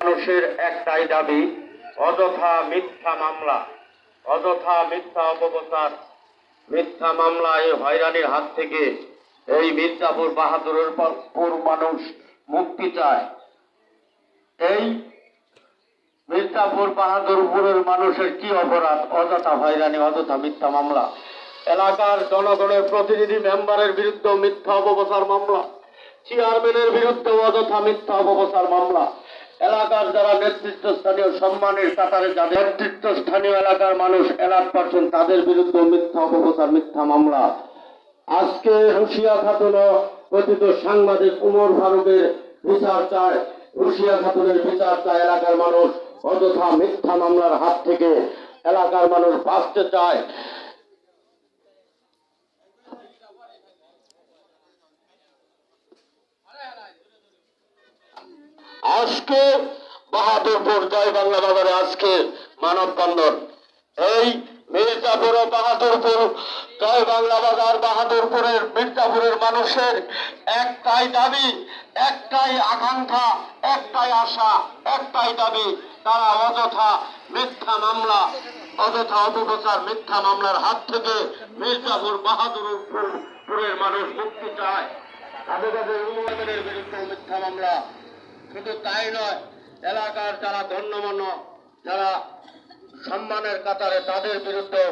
মানুষের একটাই দাবি, অযথা মিথ্যা মামলা। অযথা মিথ্যা অপপ্রচার। মিথ্যা মামলা এই হয়রানির হাত থেকে এই মির্জাপুর বাহাদুরের পর- মানুষ মুক্তি চায়? এই মির্জাপুর বাহাদুরপুরের মানুষের কি অপরাধ? অযথা হয়রানি, অযথা মিথ্যা মামলা। এলাকার জনগণের প্রতিনিধি মেম্বারের বিরুদ্ধে মিথ্যা অপপ্রচার মামলা। চেয়ারম্যানের বিরুদ্ধে অযথা মিথ্যা অপপ্রচার মামলা। এলাকার যারা নেতৃত্ব স্থানীয় সম্মানের কাতারে যাদের নেতৃত্ব স্থানীয় এলাকার মানুষ এলাক পাচ্ছেন তাদের বিরুদ্ধে মিথ্যা অপপ্রচার, মিথ্যা মামলা। আজকে রুশিয়া খাতুন কথিত সাংবাদিক উমর ফারুকের বিচার চায়, রুশিয়া খাতুনের বিচার চায় এলাকার মানুষ, অযথা মিথ্যা মামলার হাত থেকে এলাকার মানুষ বাঁচতে চায়। আজকে বাহাদুরপুর জয় বাংলা বাজারে আজকে মানববন্ধন। এই মির্জাপুর ও বাহাদুরপুর জয় বাংলা বাজার বাহাদুরপুরের, মির্জাপুরের মানুষের একটাই দাবি, একটাই আকাঙ্ক্ষা, একটাই আশা, একটাই দাবি, তারা অযথা মিথ্যা মামলা, অযথা অপপ্রচার মিথ্যা মামলার হাত থেকে মির্জাপুর বাহাদুরপুরের মানুষ মুক্তি চায়। তাদের তাদের উন্নয়নের বিরুদ্ধে মিথ্যা মামলা। শুধু তাই নয়, এলাকার যারা গণ্যমান্য যারা সম্মানের কাতারে তাদের বিরুদ্ধে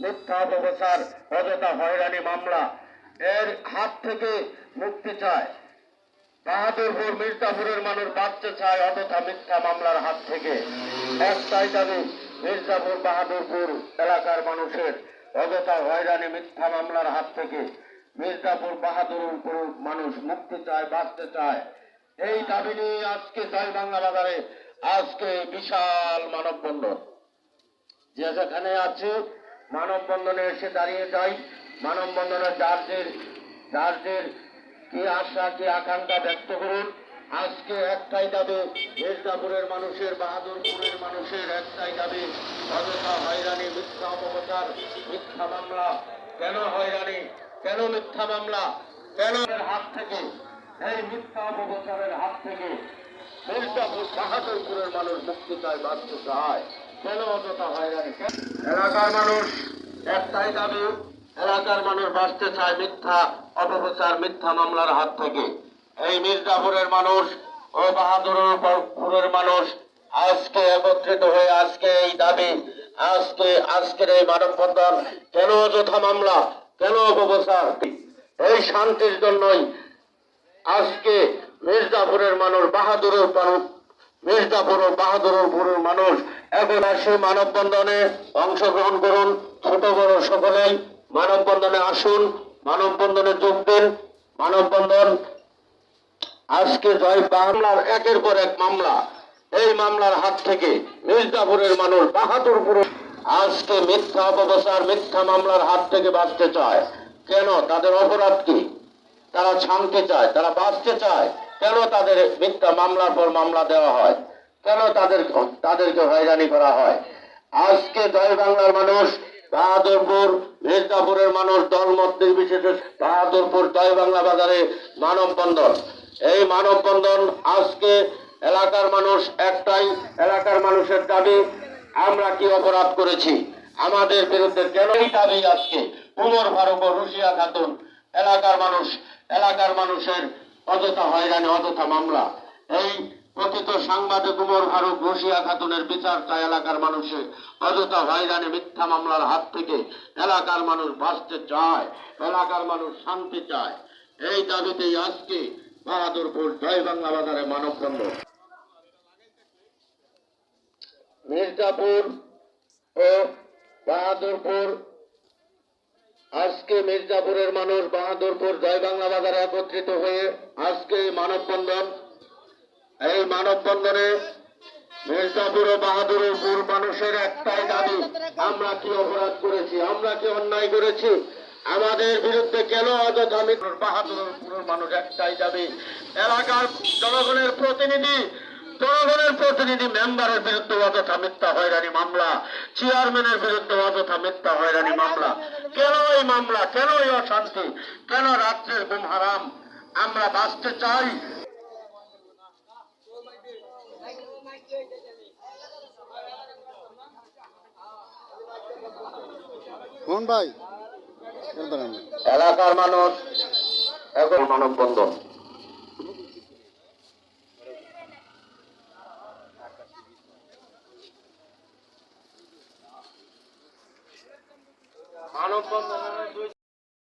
মিথ্যা অপপ্রচার অযথা হয়রানি মামলা। এর হাত থেকে মুক্তি চায়। বাহাদুরপুর মির্জাপুরের মানুষ বাঁচতে চায় অযথা মিথ্যা মামলার হাত থেকে। একটাই দাবি, মির্জাপুর বাহাদুরপুর এলাকার মানুষের অযথা হয়রানি মিথ্যা মামলার হাত থেকে। মির্জাপুর বাহাদুরপুর মানুষ মুক্তি চায়, বাঁচতে চায়। এই দাবি নিয়ে আজকে জয় বাংলা বাজারে আজকে বিশাল মানববন্ধন। যে যেখানে আছে মানববন্ধনে এসে দাঁড়িয়ে যাই। মানববন্ধনে যারদের যারদের কি আশা, কি আকাঙ্ক্ষা ব্যক্ত করুন। আজকে একটাই দাবি, মির্জাপুরের মানুষের, বাহাদুরপুরের মানুষের একটাই দাবি, অযথা হয়রানি, মিথ্যা অপপ্রচার, মিথ্যা মামলা। কেন হয়রানি? কেন মিথ্যা মামলা? কেন হাত থেকে? এই মিথ্যা অপপ্রচারের হাত থেকে মির্জাপুর বাহাদুরপুরের মানুষ মুক্তি চায়, বাঁচতে চায়। কেন অযথা? এলাকার মানুষ একটাই দাবি, এলাকার মানুষ বাঁচতে চায় মিথ্যা, অপপ্রচার, মিথ্যা মামলার হাত থেকে এই মির্জাপুরের মানুষ ও বাহাদুরপুরের মানুষ আজকে একত্রিত হয়ে আজকে এই দাবি, আজকে, আজকের এই মানববন্ধন, কেন অযথা মামলা, কেন অপপ্রচার এই শান্তির জন্যই আজকে মির্জাপুরের মানুষ বাহাদুরের মানুষ মির্জাপুর ও বাহাদুরপুরের মানুষ এখন আসে মানববন্ধনে অংশগ্রহণ করুন ছোট বড় সকলেই। মানববন্ধনে আসুন, মানববন্ধনে যোগ দিন। মানববন্ধন আজকে জয় বাংলার একের পর এক মামলা। এই মামলার হাত থেকে মির্জাপুরের মানুষ বাহাদুরপুরের আজকে মিথ্যা অপপ্রচার, মিথ্যা মামলার হাত থেকে বাঁচতে চায়। কেন? তাদের অপরাধ কি? তারা ছামতে চায়, তারা বাঁচতে চায়। কেন তাদের মিথ্যা মামলার পর মামলা দেওয়া হয়? কেন তাদের তাদেরকে হয়রানি করা হয়? আজকে জয় বাংলার মানুষ, বাহাদুরপুর, মির্জাপুরের মানুষ, দলমত নির্বিশেষে বাহাদুরপুর জয় বাংলা বাজারে মানববন্ধন। এই মানববন্ধন আজকে এলাকার মানুষ একটাই, এলাকার মানুষের দাবি, আমরা কি অপরাধ করেছি? আমাদের বিরুদ্ধে কেন এই দাবি আজকে? ও রুশিয়া খাতুন, এলাকার মানুষ, এলাকার মানুষের অযথা হয়রানি, অযথা মামলা। এই কথিত সাংবাদিক উমর ফারুক রশিয়া খাতুনের বিচার চায় এলাকার মানুষে। অযথা হয়রানি মিথ্যা মামলার হাত থেকে এলাকার মানুষ বাঁচতে চায়, এলাকার মানুষ শান্তি চায়। এই দাবিতেই আজকে বাহাদুরপুর জয় বাংলা বাজারে মানববন্ধন। মির্জাপুর ও বাহাদুরপুর, আজকে মির্জাপুরের মানুষ বাহাদুরপুর জয় বাংলা বাজারে একত্রিত হয়ে আজকে মানববন্ধন এই মানববন্ধনে মির্জাপুর ও বাহাদুরপুর মানুষের একটাই দাবি, আমরা কি অপরাধ করেছি, আমরা কি অন্যায় করেছি? আমাদের বিরুদ্ধে কেন মানুষ একটাই দাবি, এলাকার জনগণের প্রতিনিধি জনগণের প্রতিনিধি মেম্বারের বিরুদ্ধে অযথা মিথ্যা হয়রানি মামলা, চেয়ারম্যানের বিরুদ্ধে অযথা মিথ্যা হয়রানি মামলা। কেন এই মামলা? কেন এই অশান্তি? কেন রাত্রের ঘুম হারাম? আমরা বাঁচতে চাই। কোন ভাই। এলাকার মানুষ এখন মানববন্ধন মানববন্ধনের